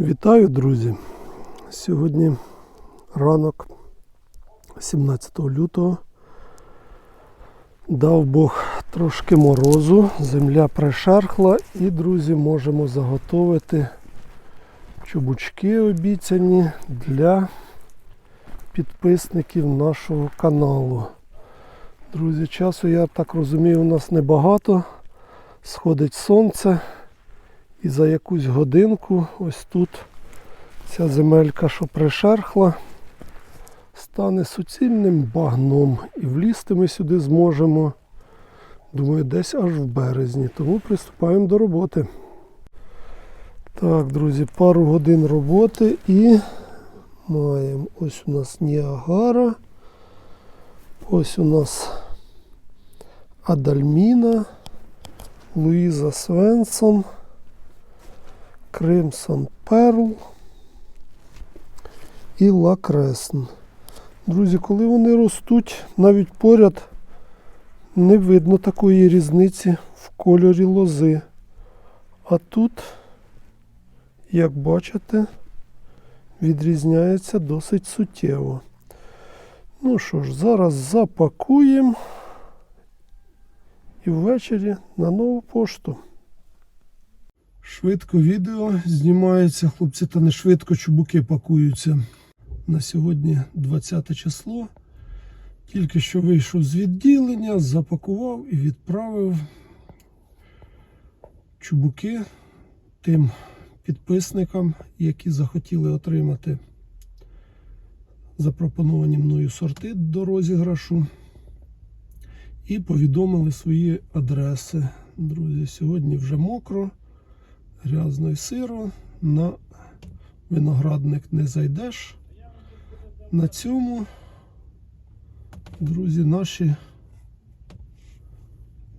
Вітаю, друзі! Сьогодні ранок 17 лютого. Дав Бог трошки морозу, земля пришерхла і, друзі, можемо заготовити чубучки обіцяні для підписників нашого каналу. Друзі, часу, я так розумію, у нас небагато. Сходить сонце. І за якусь годинку ось тут ця земелька, що пришерхла, стане суцільним багном. І влізти ми сюди зможемо, думаю, десь аж в березні. Тому приступаємо до роботи. Так, друзі, пару годин роботи і маємо ось у нас Ніагара. Ось у нас Адальміна, Луїза Свенсон. Crimson Pearl і Crescent. Друзі, коли вони ростуть, навіть поряд не видно такої різниці в кольорі лози. А тут, як бачите, відрізняється досить суттєво. Ну що ж, зараз запакуємо і ввечері на нову пошту. Швидко відео знімається, хлопці, та не швидко чубуки пакуються. На сьогодні 20 число. Тільки що вийшов з відділення, запакував і відправив чубуки тим підписникам, які захотіли отримати запропоновані мною сорти до розіграшу. І повідомили свої адреси. Друзі, сьогодні вже мокро грязно і сиро. На виноградник не зайдеш. На цьому, друзі, наші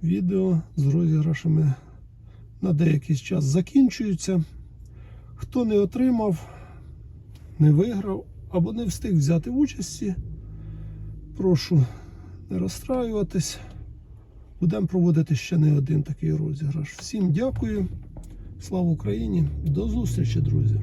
відео з розіграшами на деякий час закінчуються. Хто не отримав, не виграв або не встиг взяти участі, прошу не розстраюватись. Будемо проводити ще не один такий розіграш. Всім дякую. Слава Україні! До зустрічі, друзі!